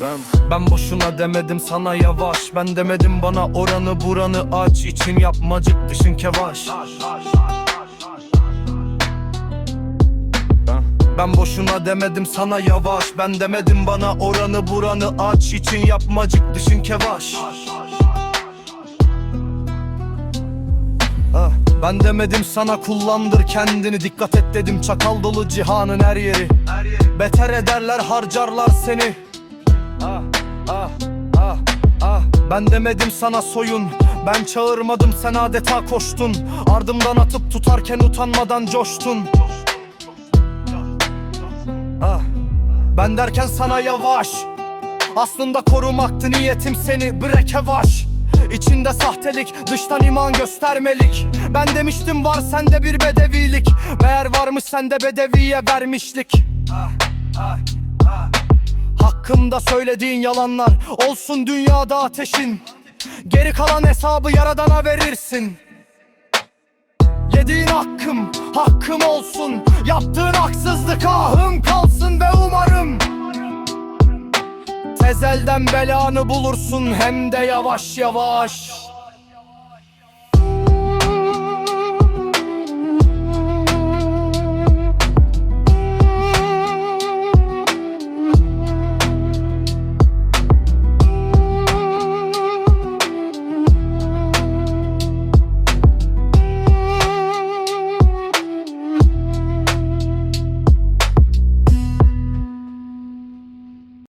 Ben Ben boşuna demedim sana yavaş. Ben demedim bana oranı buranı aç. İçin yapmacık dışın kevaş. Ben boşuna demedim sana yavaş. Ben demedim bana oranı buranı aç. İçin yapmacık dışın kevaş. Ah, Ben demedim sana kullandır kendini. Dikkat et dedim çakal dolu cihanın her yeri. Beter ederler harcarlar seni Ah ah ah ah. Ben demedim sana soyun. Ben çağırmadım sen adeta koştun. Ardımdan atıp tutarken utanmadan coştun. Ah Ben derken sana yavaş. Aslında korumaktı niyetim seni brekevaş İçinde sahtelik, dıştan iman göstermelik. Ben demiştim var sende bir bedevilik. Meğer varmış sende bedeviye vermişlik Hakkımda söylediğin yalanlar Olsun dünyada ateşin. Geri kalan hesabı yaradana verirsin. Yediğin hakkım, hakkım olsun. Yaptığın haksızlık ahım kalsın ve umarım Tezelden belanı bulursun. Hem de yavaş yavaş